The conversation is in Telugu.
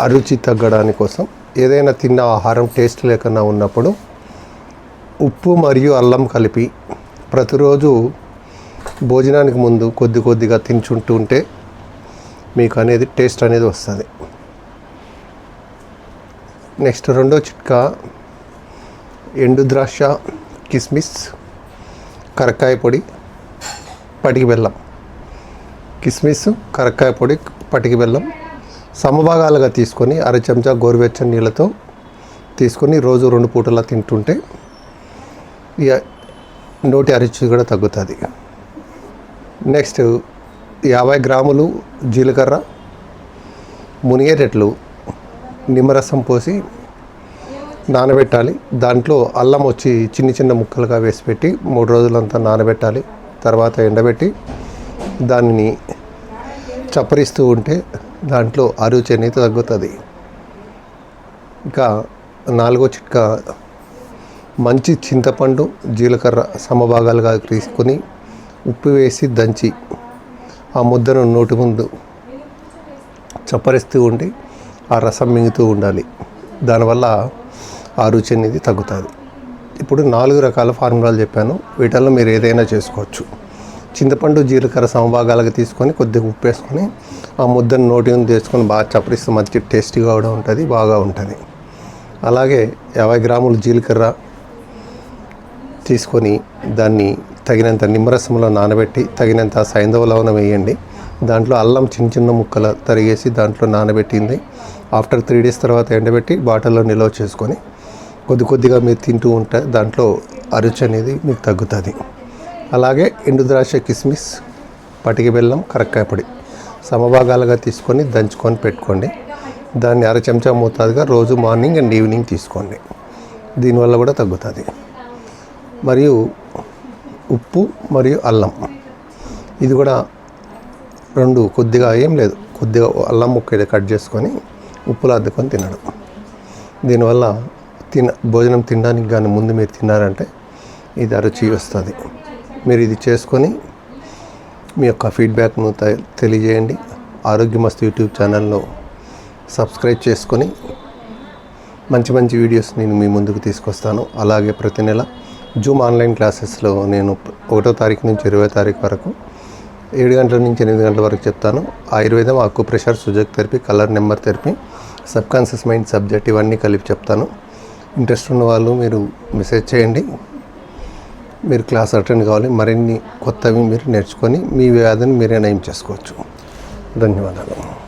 అరుచి తగ్గడానికి కోసం ఏదైనా తిన్న ఆహారం టేస్ట్ లేకుండా ఉన్నప్పుడు ఉప్పు మరియు అల్లం కలిపి ప్రతిరోజు భోజనానికి ముందు కొద్ది కొద్దిగా తించుంటూ ఉంటే మీకు అనేది టేస్ట్ అనేది వస్తుంది. నెక్స్ట్ రెండో చిట్కా ఎండు ద్రాక్ష కిస్మిస్ కరక్కాయ పొడి పటికి బెల్లం. కిస్మిస్ కరక్కాయ పొడి పటికి బెల్లం సమభాగాలుగా తీసుకొని అర చెంచా గోరువెచ్చని నీళ్ళతో తీసుకొని రోజు రెండు పూటలా తింటుంటే ఇక నోటి అరిచి కూడా తగ్గుతుంది. నెక్స్ట్ యాభై గ్రాములు జీలకర్ర మునిగేటట్లు నిమ్మరసం పోసి నానబెట్టాలి. దాంట్లో అల్లం వచ్చి చిన్న చిన్న ముక్కలుగా వేసి పెట్టి మూడు రోజులంతా నానబెట్టాలి. తర్వాత ఎండబెట్టి దానిని చప్పరిస్తూ ఉంటే దాంట్లో అరుచి అనేది తగ్గుతుంది. ఇంకా నాలుగో చిట్కా మంచి చింతపండు జీలకర్ర సమభాగాలుగా తీసుకొని ఉప్పు వేసి దంచి ఆ ముద్దను నోటి ముందు చప్పరిస్తూ ఉండి ఆ రసం మింగుతూ ఉండాలి. దానివల్ల ఆ రుచి అనేది తగ్గుతుంది. ఇప్పుడు నాలుగు రకాల ఫార్ములాలు చెప్పాను. వీటిల్లో మీరు ఏదైనా చేసుకోవచ్చు. చింతపండు జీలకర్ర సమభాగాలుగా తీసుకొని కొద్దిగా ఉప్పు వేసుకొని ఆ ముద్దను నోటి ముందు తీసుకొని బాగా చప్పరిస్తే మంచి టేస్టీగా కూడా ఉంటుంది బాగా ఉంటుంది. అలాగే యాభై గ్రాములు జీలకర్ర తీసుకొని దాన్ని తగినంత నిమ్మరసంలో నానబెట్టి తగినంత సైంధవ లవణం వేయండి. దాంట్లో అల్లం చిన్న చిన్న ముక్కలు తరిగేసి దాంట్లో నానబెట్టింది. ఆఫ్టర్ త్రీ డేస్ తర్వాత ఎండబెట్టి బాటిల్లో నిల్వ చేసుకొని కొద్ది కొద్దిగా మీరు తింటూ ఉంటే దాంట్లో అరుచి అనేది మీకు తగ్గుతుంది. అలాగే ఎండు ద్రాక్ష కిస్మిస్ పటికి బెల్లం కరక్కాయ పొడి సమభాగాలుగా తీసుకొని దంచుకొని పెట్టుకోండి. దాన్ని అర చెంచా మోతాదుగా రోజు మార్నింగ్ అండ్ ఈవినింగ్ తీసుకోండి. దీనివల్ల కూడా తగ్గుతుంది. మరియు ఉప్పు మరియు అల్లం. ఇది కూడా రెండు కొద్దిగా ఏం లేదు. కొద్దిగా అల్లం ముక్క కట్ చేసుకొని ఉప్పులో అద్దుకొని తినడం. దీనివల్ల తిన భోజనం తినడానికి కానీ ముందు మీరు తిన్నారంటే ఇది అరుచి వస్తుంది. మీరు ఇది చేసుకొని మీ యొక్క ఫీడ్బ్యాక్ను త- తెలియజేయండి. ఆరోగ్యమస్తు యూట్యూబ్ ఛానల్ను సబ్స్క్రైబ్ చేసుకొని మంచి మంచి వీడియోస్ నేను మీ ముందుకు తీసుకొస్తాను. అలాగే ప్రతి నెల జూమ్ ఆన్లైన్ క్లాసెస్లో నేను ఒకటో తారీఖు నుంచి ఇరవై తారీఖు వరకు ఏడు గంటల నుంచి ఎనిమిది గంటల వరకు చెప్తాను. ఆయుర్వేదం acupressure Sujok therapy colour number therapy subconscious mind subject ఇవన్నీ కలిపి చెప్తాను. ఇంట్రెస్ట్ ఉన్న వాళ్ళు మీరు మెసేజ్ చేయండి. మీరు క్లాస్ అటెండ్ కావాలి మరిన్ని కొత్తవి మీరు నేర్చుకొని మీ వ్యాధిని మీరే నయం చేసుకోవచ్చు. ధన్యవాదాలు.